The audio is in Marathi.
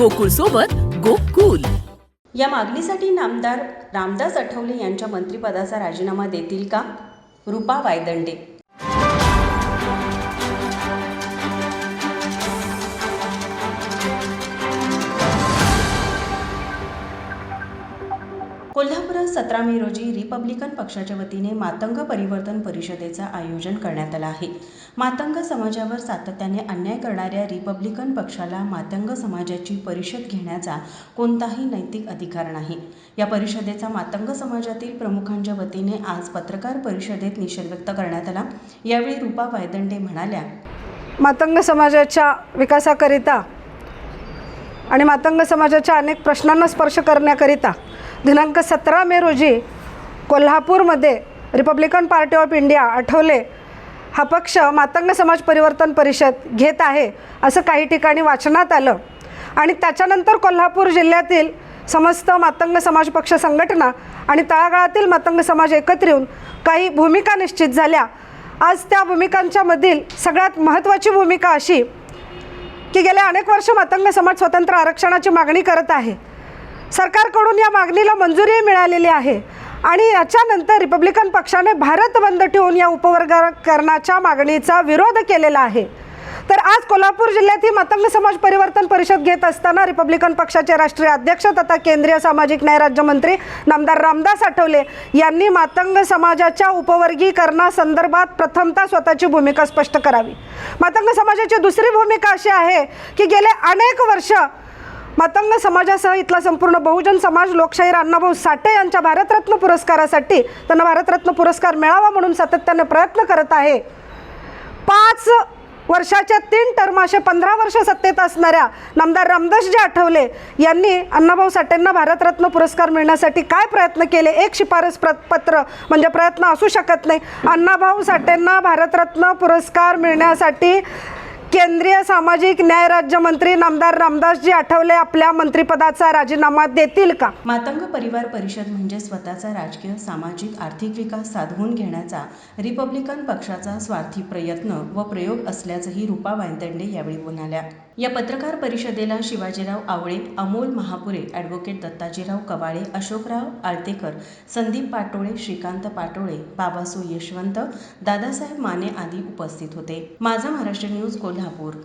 गोकुळ सोबत गोकुल. या मागणीसाठी नामदार रामदास आठवले यांच्या मंत्रिपदाचा राजीनामा देतील का? रुपा वायदंडे. कोल्हापुरात सतरा मे रोजी रिपब्लिकन पक्षाच्या वतीने मातंग परिवर्तन परिषदेचं आयोजन करण्यात आलं आहे. मातंग समाजावर सातत्याने अन्याय करणाऱ्या रिपब्लिकन पक्षाला मातंग समाजाची परिषद घेण्याचा कोणताही नैतिक अधिकार नाही. या परिषदेचा मातंग समाजातील प्रमुखांच्या वतीने आज पत्रकार परिषदेत निषेध व्यक्त करण्यात आला. यावेळी रुपा वायदंडे म्हणाल्या मातंग समाजाच्या विकासाकरिता आणि मातंग समाजाच्या अनेक प्रश्नांना स्पर्श करण्याकरिता दिनांक सतरा मे रोजी कोल्हापूरमध्ये Republican Party of India Athawale हा पक्ष मातंग समाज परिवर्तन परिषद घेत आहे असं काही ठिकाणी वाचनात आलं. आणि त्याच्यानंतर कोल्हापूर जिल्ह्यातील समस्त मातंग समाज पक्ष संघटना आणि तळागाळातील मातंग समाज एकत्र येऊन काही भूमिका निश्चित झाल्या. आज त्या भूमिकांच्यामधील सगळ्यात महत्त्वाची भूमिका अशी की गेल्या अनेक वर्ष मतंग समाज स्वतंत्र आरक्षणाची मागणी करत आहे. सरकारकडून या मागणीला मंजुरी मिळालेली आहे. आणि याच्यानंतर रिपब्लिकन पक्षाने भारत बंद ठेवून या उपवर्गीकरणाच्या मागणीचा विरोध केलेला आहे. तर आज कोल्हापूर जिल्ह्यात ही मातंग समाज परिवर्तन परिषद घेत असताना रिपब्लिकन पक्षाचे राष्ट्रीय अध्यक्ष तथा केंद्रीय सामाजिक न्याय राज्यमंत्री नामदार रामदास आठवले यांनी मातंग समाजाच्या उपवर्गीकरणासंदर्भात प्रथमतः स्वतःची भूमिका स्पष्ट करावी. मातंग समाजाची दुसरी भूमिका अशी आहे की गेले अनेक वर्ष मातंग समाजासह इथला संपूर्ण बहुजन समाज लोकशाहीर अण्णाभाऊ साठे यांच्या भारतरत्न पुरस्कारासाठी त्यांना भारतरत्न पुरस्कार मिळावा म्हणून सातत्याने प्रयत्न करत आहे. पाच वर्षाच्या तीन टर्म असे पंधरा वर्ष सत्तेत असणाऱ्या नामदार रामदासजी आठवले यांनी अण्णाभाऊ साठेंना भारतरत्न पुरस्कार मिळण्यासाठी काय प्रयत्न केले? एक शिफारस प्र पत्र म्हणजे प्रयत्न असू शकत नाही. अण्णाभाऊ साठेंना भारतरत्न पुरस्कार मिळण्यासाठी केंद्रीय सामाजिक न्याय राज्यमंत्री नामदार रामदासजी आठवले आपल्या मंत्रिपदाचा राजीनामा देतील का? मातंग परिवार परिषद म्हणजे स्वतःचा राजकीय सामाजिक आर्थिक विकास साधवून घेण्याचा रिपब्लिकन पक्षाचा स्वार्थी प्रयत्न व प्रयोग असल्याचंही रुपा वायदंडे यावेळी म्हणाल्या या पत्रकार परिषदेला शिवाजीराव आवळे अमोल महापुरे ॲडव्होकेट दत्ताजीराव कवाळे अशोकराव आळतेकर संदीप पाटोळे श्रीकांत पाटोळे बाबासो यशवंत दादासाहेब माने आदी उपस्थित होते. माझा महाराष्ट्र न्यूज कोल्हापूर